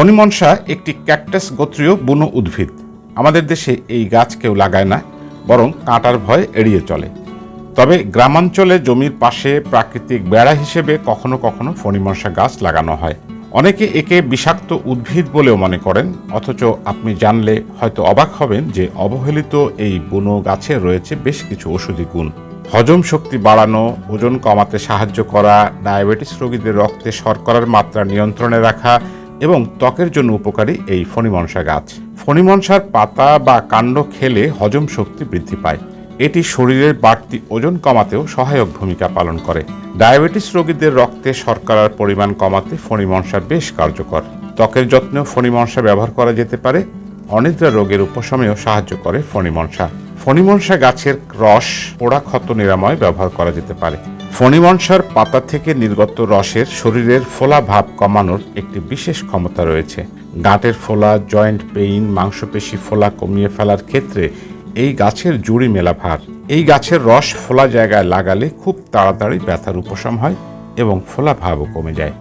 ফণিমনসা একটি ক্যাকটাস গোত্রীয় বুনো উদ্ভিদ। আমাদের দেশে এই গাছ কেউ লাগায় না, বরং কাঁটার ভয় এড়িয়ে চলে। তবে গ্রামাঞ্চলে জমির পাশে প্রাকৃতিক বেড়া হিসেবে কখনো কখনো ফণিমনসা গাছ লাগানো হয়। অনেকে একে বিষাক্ত উদ্ভিদ বলেও মনে করেন, অথচ আপনি জানলে হয়তো অবাক হবেন যে অবহেলিত এই বুনো গাছে রয়েছে বেশ কিছু ওষুধি গুণ। হজম শক্তি বাড়ানো, ওজন কমাতে সাহায্য করা, ডায়াবেটিস রোগীদের রক্তে শর্করার মাত্রা নিয়ন্ত্রণে রাখা এবং ত্বকের জন্য উপকারী এই ফণিমনসা গাছ। ফণিমনসার পাতা বা কাণ্ড খেলে হজম শক্তি বৃদ্ধি পায়। এটি শরীরের বাড়তি ওজন কমাতেও সহায়ক ভূমিকা পালন করে। ডায়াবেটিস রোগীদের রক্তে শর্করার পরিমাণ কমাতে ফণিমনসা বেশ কার্যকর। ত্বকের যত্নেও ফণিমনসা ব্যবহার করা যেতে পারে। অনিদ্রা রোগের উপশমেও সাহায্য করে ফণিমনসা। ফণিমনসা গাছের রস, পোড়া ক্ষত নিরাময় ব্যবহার করা যেতে পারে। ফণিমনসার পাতা থেকে নির্গত রসের শরীরের ফোলা ভাব কমানোর একটি বিশেষ ক্ষমতা রয়েছে। গাঁটের ফোলা, জয়েন্ট পেইন, মাংসপেশি ফোলা কমিয়ে ফেলার ক্ষেত্রে এই গাছের জুড়ি মেলা ভার। এই গাছের রস ফোলা জায়গায় লাগালে খুব তাড়াতাড়ি ব্যথার উপশম হয় এবং ফোলা ভাবও কমে যায়।